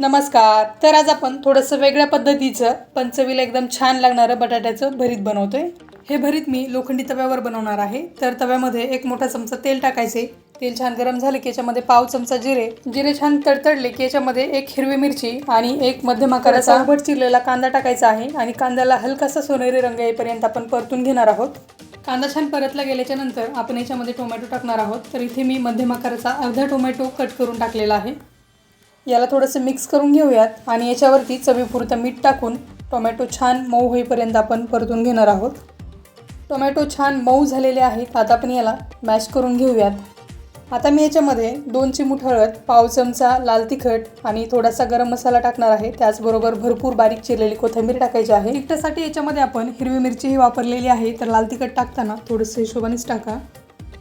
नमस्कार. तर आज आपण थोडंसं वेगळ्या पद्धतीचं पण चवीला एकदम छान लागणारं बटाट्याचं भरीत बनवतोय. हे भरीत मी लोखंडी तव्यावर बनवणार आहे. तर तव्यामध्ये एक मोठा चमचा तेल टाकायचे. तेल छान गरम झाले की याच्यामध्ये पाव चमचा जिरे जिरे छान तडतडले की याच्यामध्ये एक हिरवी मिरची आणि एक मध्यम आकाराचा उभट चिरलेला कांदा टाकायचा आहे आणि कांद्याला हलकासा सोनेरी रंग येईपर्यंत आपण परतून घेणार आहोत. कांदा छान परतला गेल्याच्यानंतर आपण याच्यामध्ये टोमॅटो टाकणार आहोत. तर इथे मी मध्यम आकाराचा अर्धा टोमॅटो कट करून टाकलेला आहे. याला थोडंसं मिक्स करून घेऊयात आणि याच्यावरती चवीपुरतं मीठ टाकून टोमॅटो छान मऊ होईपर्यंत आपण परतून घेणार आहोत. टोमॅटो छान मऊ झालेले आहेत आता आपण याला मॅश करून घेऊयात. आता मी याच्यामध्ये दोन चिमूट हळद पाव चमचा लाल तिखट आणि थोडासा गरम मसाला टाकणार आहे. त्याचबरोबर भरपूर बारीक चिरलेली कोथिंबीर टाकायची आहे. तिखटासाठी याच्यामध्ये आपण हिरवी मिरचीही वापरलेली आहे तर लाल तिखट टाकताना थोडंसं हिशोबानेच टाका.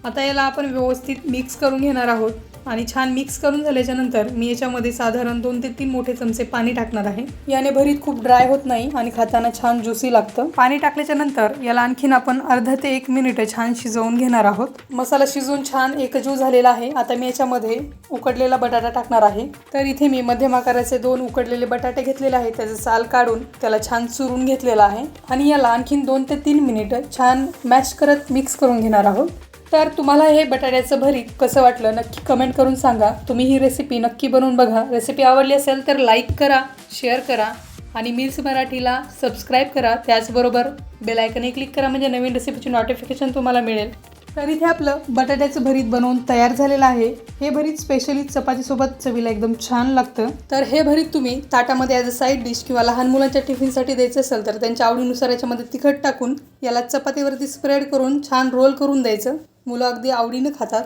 आता याला आपण व्यवस्थित मिक्स करून घेणार आहोत. आणि छान मिक्स करून झाल्याच्यानंतर मी याच्यामध्ये साधारण दोन ते तीन मोठे चमचे पाणी टाकणार आहे. याने भरीत खूप ड्राय होत नाही आणि खाताना छान ज्युसी लागतं. पाणी टाकल्याच्या नंतर याला आणखीन आपण अर्धा ते एक मिनिट छान शिजवून घेणार आहोत. मसाला शिजवून छान एकजीव झालेला आहे. आता मी याच्यामध्ये उकडलेला बटाटा टाकणार आहे. तर इथे मी मध्यम आकाराचे दोन उकडलेले बटाटे घेतलेले आहेत. त्याचं साल काढून त्याला छान चुरून घेतलेला आहे. आणि याला आणखीन दोन ते तीन मिनिटं छान मॅश करत मिक्स करून घेणार आहोत. तर तुम्हाला हे बटाट्याचं भरीत कसं वाटलं नक्की कमेंट करून सांगा. तुम्ही ही रेसिपी नक्की बनवून बघा. रेसिपी आवडली असेल तर लाईक करा शेअर करा आणि मिल्स मराठीला सबस्क्राईब करा. त्याचबरोबर बेलायकनही क्लिक करा म्हणजे नवीन रेसिपीची नोटिफिकेशन तुम्हाला मिळेल. तर इथे आपलं बटाट्याचं भरीत बनवून तयार झालेलं आहे. हे भरीत स्पेशली चपातीसोबत चवीला एकदम छान लागतं. तर हे भरीत तुम्ही ताटामध्ये ॲज अ साईड डिश किंवा लहान मुलांच्या टिफिनसाठी द्यायचं असेल तर त्यांच्या आवडीनुसार याच्यामध्ये तिखट टाकून याला चपातीवरती स्प्रेड करून छान रोल करून द्यायचं. मुलं अगदी आवडीनं खातात.